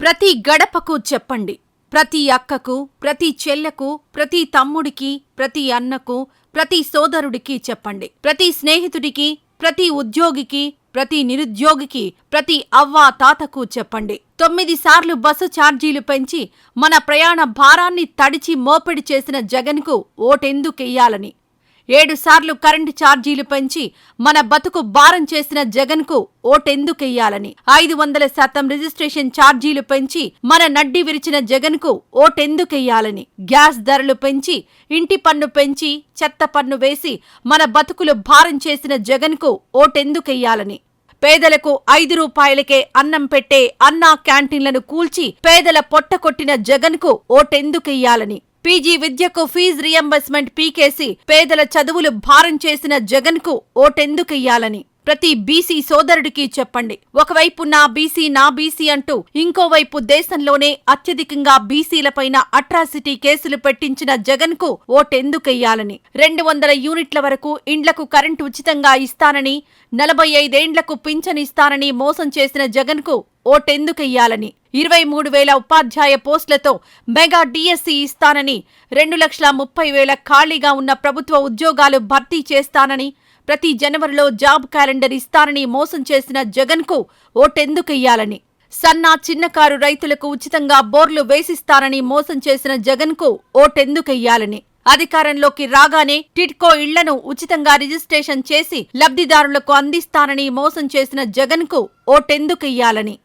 ప్రతి గడపకు చెప్పండి. ప్రతి అక్కకు ప్రతి చెల్లెకు ప్రతి తమ్ముడికి ప్రతి అన్నకు ప్రతి సోదరుడికి చెప్పండి. ప్రతి స్నేహితుడికి ప్రతి ఉద్యోగికి ప్రతి నిరుద్యోగికి ప్రతి అవ్వా తాతకు చెప్పండి. తొమ్మిది సార్లు బస్సు ఛార్జీలు పెంచి మన ప్రయాణ భారాన్ని తడిచి మోపిడి చేసిన జగన్కు ఓటెందుకెయ్యాలని ఏడు సార్లు కరెంటు ఛార్జీలు పెంచి మన బతుకు భారం చేసిన జగన్కు ఓటెందుకెయ్యాలని. ఐదు వందల శాతం రిజిస్ట్రేషన్ ఛార్జీలు పెంచి మన నడ్డి విరిచిన జగన్కు ఓటెందుకెయ్యాలని. గ్యాస్ ధరలు పెంచి ఇంటి పన్ను పెంచి చెత్త పన్ను వేసి మన బతుకులు భారం చేసిన జగన్కు ఓటెందుకెయ్యాలని. పేదలకు ఐదు రూపాయలకే అన్నం పెట్టే అన్నా క్యాంటీన్లను కూల్చి పేదల పొట్ట కొట్టిన జగన్కు ఓటెందుకెయ్యాలని. పీజీ విద్యకు ఫీజు రియంబర్స్మెంట్ పీకేసి పేదల చదువులు భారం చేసిన జగన్కు ఓటెందుకెయ్యాలని ప్రతి బీసీ సోదరుడికి చెప్పండి. ఒకవైపు నా బీసీ నా బీసీ అంటూ ఇంకోవైపు దేశంలోనే అత్యధికంగా బీసీలపైన అట్రాసిటీ కేసులు పెట్టించిన జగన్కు ఓటెందుకెయ్యాలని. రెండు వందల యూనిట్ల వరకు ఇండ్లకు కరెంటు ఉచితంగా ఇస్తానని నలభై ఐదేండ్లకు పింఛన్ ఇస్తానని మోసం చేసిన జగన్కు ఓటెందుకెయ్యాలని. ఇరవై మూడు వేల ఉపాధ్యాయ పోస్టులతో మెగా డిఎస్సి ఇస్తానని రెండు లక్షల ముప్పై వేల ఖాళీగా ఉన్న ప్రభుత్వ ఉద్యోగాలు భర్తీ చేస్తానని ప్రతి జనవరిలో జాబ్ క్యాలెండర్ ఇస్తారని మోసం చేసిన జగన్కు ఓటెందుకెయ్యాలని. సన్నా చిన్నకారు రైతులకు ఉచితంగా బోర్లు వేసిస్తారని మోసం చేసిన జగన్కు ఓటెందుకెయ్యాలని. అధికారంలోకి రాగానే టిడ్కో ఇళ్ళను ఉచితంగా రిజిస్ట్రేషన్ చేసి లబ్ధిదారులకు అందిస్తానని మోసం చేసిన జగన్కు ఓటెందుకెయ్యాలని.